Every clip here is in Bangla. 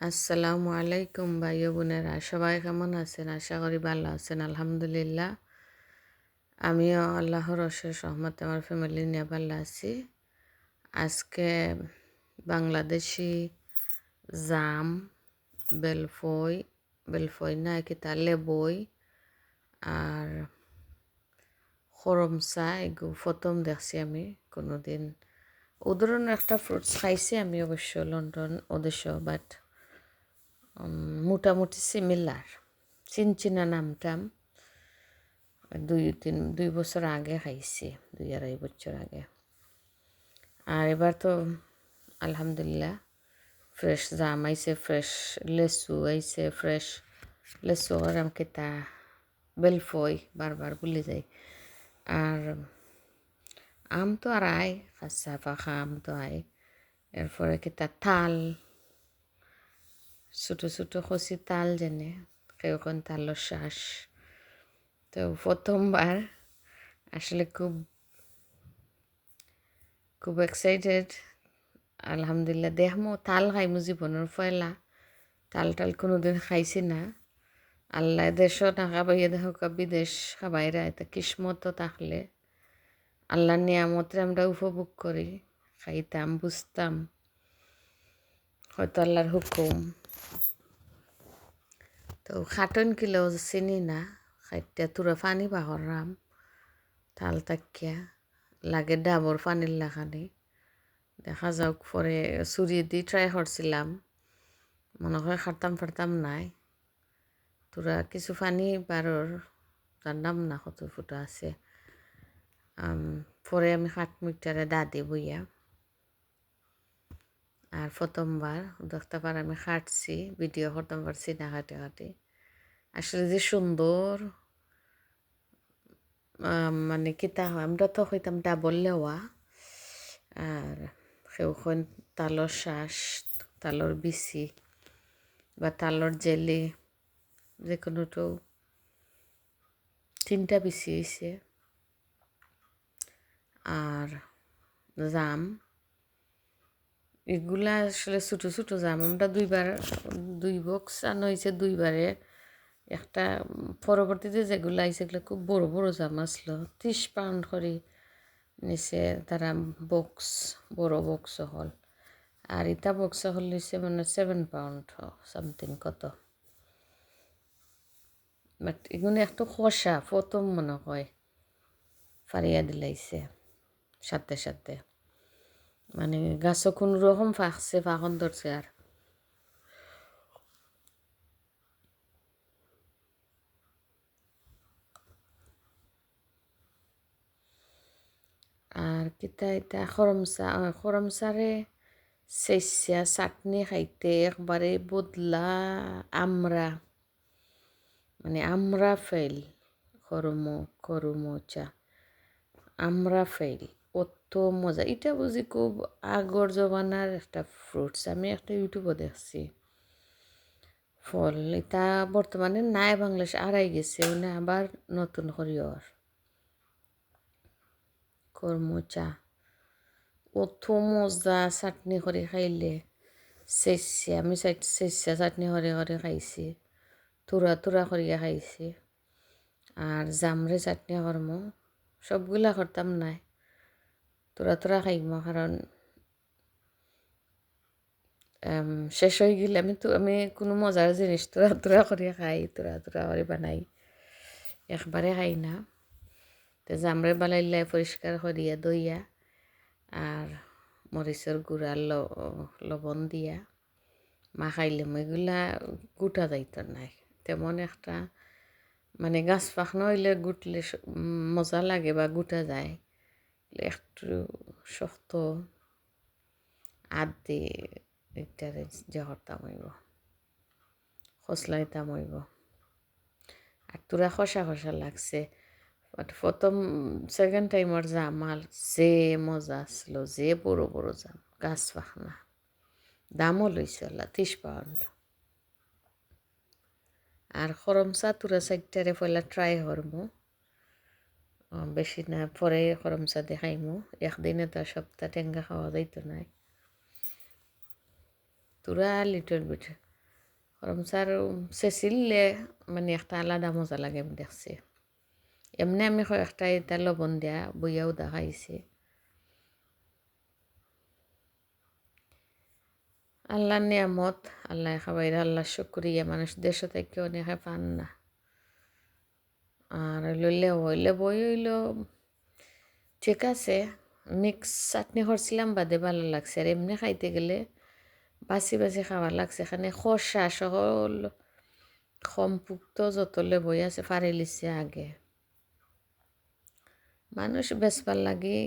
আসসালামু আলাইকুম ভাই বোনেরা, সবাই কেমন আছেন? আশা করি ভালো আছেন, আলহামদুলিল্লাহ। আমিও আল্লাহর অশেষ রহমত আমার ফ্যামিলি নিয়ে ভালো আছি। আজকে বাংলাদেশি জাম, বেলফই বেলফই না, কি তা, লেবই আর খরমসা এগু প্রথম দেখছি আমি কোনোদিন। ও ধরনের একটা ফ্রুটস খাইছি আমি অবশ্য লন্ডন ওদেশ বাট মোটামুটি সিমিলার চিনচিনা নামটাম দুই, তিন, দুই বছর আগে খাইছি দুই আড়াই বছর আগে। আর এবার তো আলহামদুলিল্লাহ ফ্রেশ জাম আইছে ফ্রেশ লেসু আইছে ফ্রেশ লেসু আর আমাকে তা বেলফই বারবার ভুলে যাই। আর আম তো আর আয়, কাঁচা পাখা আম তো আয়। এরপরে কি তা থাল ছোটো ছোটো খসি তাল যেনে কেউখন তালের শ্বাস। তো প্রথমবার আসলে খুব খুব এক্সাইটেড আলহামদুলিল্লাহ, দেহমো তাল খাইমু জীবনের ফয়লা তাল টাল কোনোদিন খাইছি না। আল্লাহ দেশও না খাবাইয়ে দেহ বিদেশ খাবাইরা এটা কিসমত থাকলে আল্লাহর নিয়ামতে আমরা উপভোগ করি, খাইতাম, বুঝতাম। হয়তো আল্লাহর হুকুম। তো খাটন কিলো চিনি না খাইতে তুরা পানি বাহরাম তাল তাকিয়া লাগে ডাবর পানির লাগানি দেখা যাওক পরে চুরি দি ট্রাই করছিলাম মনে হয় খাটতাম ফাটতাম নাই তোরা কিছু পানি বারোর জানলাম না কত ফুটো আছে পরে আমি খাট মিটারে দাদি বইয়া আর প্রথমবার দেখতে পার আমি খাটছি ভিডিও করতাম পারছি না হাঁটে হাঁটে আসলে যে সুন্দর মানে কিতা হয় আমরা তো হইতাম ডাবল লেওয়া। আর সেউখন তালর শ্বাস, তালর বিচি বা তালর জেলি যে কোনোটো তিনটা বিচি হয়েছে আর জাম, এগুলা আসলে ছোটো ছোটো জাম। আমরা দুইবার, দুই বক্স আনো হয়েছে দুইবারে। একটা পরবর্তীতে যেগুলো এগুলো খুব বড় বড় জাম আসলো। ত্রিশ পাউন্ড করে নিচে তারা বক্স বড় বক্স হল। আর ইটা বক্স হল নিচে মানে সেভেন পাউন্ড সামথিং কত। বাট এগুলো একটু খসা, প্রথম মনে হয়, ফারিয়া দিলাইছে, সাথে সাথে। মানে গাছও কোনো রকম ফাঁকছে, ফাঁকন ধরছে আর। আর কিতা এটা খরমচা খরমচারে চেঁচা, চাটনি খাইতে একবারে বদলা আমরা মানে আমরা ফেল খরমো খরমো চা। আমরা ফেল অত মজা। এটা বুঝি খুব আগর জমানার একটা ফ্রুটস আমি একটা ইউটিউবে দেখছি। ফল, এটা বর্তমানে নাই বাংলাদেশ আড়াই গেছে আবার নতুন করিওর কর্মচা অত মজা চাটনি করে খাইলে, চেঁচা, আমি চেঁচা চাটনি করে করে খাইছি। তুরা তুরা করিয়া খাইছি। আর জামরে চাটনি করম সবগুলা করতাম নাই। তোরা তোরা খাইম কারণ শেষ হয়ে গেলে। আমি তো আমি কোনো মজার জিনিস তোরা তোরা করে খাই তোরা তোরা করে বানাই। একবারে খাই না। তো জামরে বালাইলাই পরিষ্কার করিয়া দইয়া আর মরিচের গুঁড়া লবণ দিয়া মাখাইলে এগুলা গুটা যাইত নাই। তেমন একটা মানে গাছ পাখনো হইলে গুটলে মজা লাগে বা গুটা যায়। একটু শক্ত আদ দিয়ে এটারে জহরতাম হইব খসলাইতাম হইব। আর তোরা খসা খসা লাগছে। প্রথম সেকেন্ড টাইমর জামাল যে মজা আসলো যে বড় বড় জাম গাছ পাখনা দামও লইছে আল্লাহ ত্রিশ পাউন্ড আর খরমচা তুরা চারটারে পয়লা ট্রাই করমু বেশি না পরে খরমচা দেখাইমু একদিনে তো সপ্তাহ টেঙ্গা খাওয়া যাইতো নাই তুরা লিটল বিট করমচার চেঁচিলে মানে একটা আলাদা মজা লাগে আমি দেখছি এমনি আমি কয়েকটা এটা লবণ দিয়া বইয়াও দেখাইছি আল্লাহর নিয়ামত, আল্লাহ খাবাইরা আল্লাহ শুক্রিয়া। মানুষ দেশ থেকে অনেকে পান না। আর হইল লেবু লেবই হইল। ঠিক আছে, মিক্স চাটনি করছিলাম, বাদে ভালো লাগছে। আর এমনি খাইতে গেলে বাছি বাছি খাওয়ার লাগছে। এখানে খসা সকল সম্পুক্ত যত লেবই আছে ফারি লিছে আগে। মানুষ বেচবার লাগি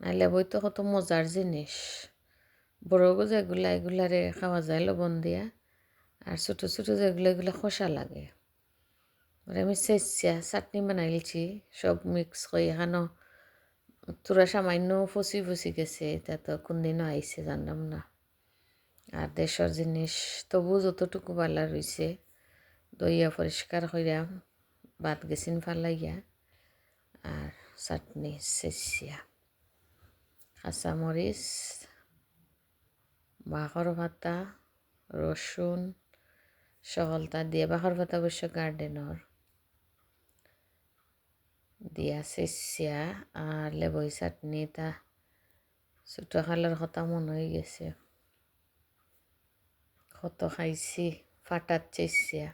না লেবই তো কত মজার জিনিস। বড় যেগুলা এগুলারে খাওয়া যায় লবণ দিয়া, আর ছোটো ছোটো যেগুলো এগুলো খসা লাগে। আমি চেঁচিয়া চাটনি বানাইলছি, সব মিক্স করে এখানো তোরা সামান্য ফসি ফসি গেছে, এটা তো কোনদিনও আইছে, জানলাম না। আর দেশের জিনিস তবু যতটুকু বালা রয়েছে দইয়া পরিষ্কার করিয়া বাদ গেছিন ফালাইয়া। আর চাটনি চেঁচিয়া কাঁচামরিচ বাঁহর পাতা রসুন সকলতা দিয়ে বাঁহর পাতা অবশ্য গার্ডেনর দিয়া চেঁচিয়া আর লেবই চাটনি তা ছোটো খালের কথা মনে হয়ে গেছে। কত খাইছি ফাটাত চেঁচিয়া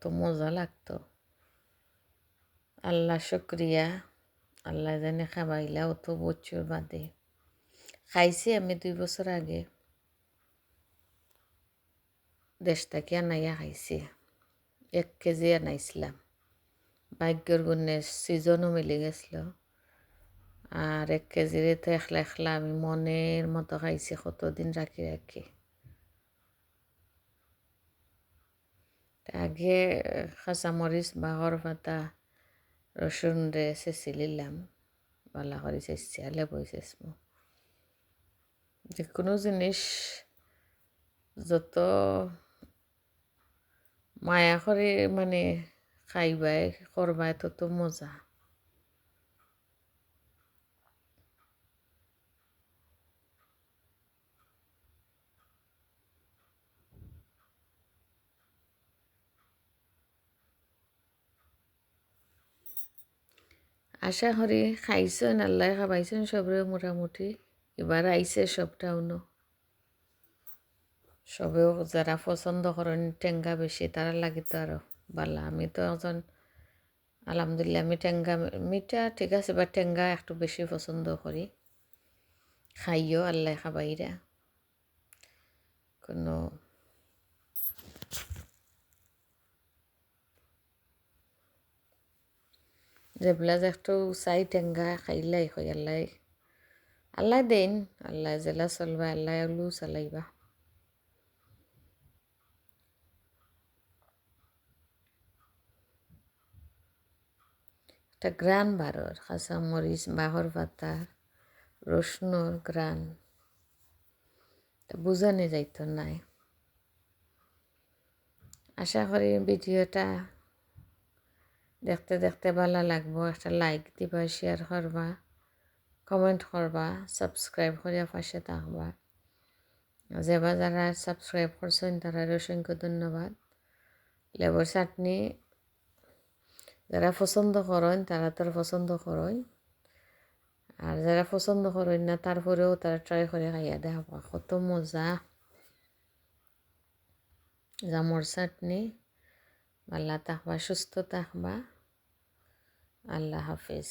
কত মজা লাগতো। আল্লাহ শুক্রিয়া, আল্লাহ জানে খাবাইলা অত বছর বাদে। খাইছি আমি দুই বছর আগে। দেশ থেকে আনাইয়া খাইছি। এক কেজি আনাইছিলাম। ভাগ্যর গুণে সিজনও মিলে গেছিল। আর এক কেজিরে তো একলা একলা আমি মনের মতো খাইছি কতদিন রাখি রাখি আগে কাঁচামরিচ বাঁহর পাতা রসুন রে চেঁচি লিলাম বালা করে চেঁচি বৈ চেঁচমু যে কোনো জিনিস যত মায়া করে মানে খাইবাই করবাই তত মজা আশা করি খাইছেন, আল্লাহ খাবাইছেন সবরে মোটামুটি। এবার আইছে সব টাউনও সবেও যারা পছন্দ করেন টেঙ্গা বেশি তারা লাগে তো আরও বালা। আমি তো একজন আলহামদুলিল্লাহ, আমি টেঙ্গা, মিঠা ঠিক আছে বা টেঙ্গা একটু বেশি পছন্দ করি। খাইও আল্লাহ খাবাইরা কোনো যেগুলা যে চাই টেঙ্গা খাইলাই হয় আল্লাহ আল্লাহ দেন আল্লাহ জেলা চলবা আল্লাহ আলু চালাইবা একটা গ্রান বারর কাঁচা মরিচ বাহর পাতা রসুনোর গ্রান বুঝানো যাইতো নাই আশা করি ভিডিওটা দেখতে দেখতে ভালো লাগবো। একটা লাইক দিবা শেয়ার করবা কমেন্ট করবা সাবস্ক্রাইব করিয়া পাশে থাকবা। যেবা যারা সাবস্ক্রাইব করছেন তারা অসংখ্য ধন্যবাদ। লেবুর চাটনি যারা পছন্দ করেন, তারা তার পছন্দ করেন। আর যারা পছন্দ করেন না, তারপরেও তারা ট্রাই করে খাইয়া দেখাবা। কত মজা। জামর চাটনি। ভালো থাকবা সুস্থ থাকবা আল্লাহ হাফিজ।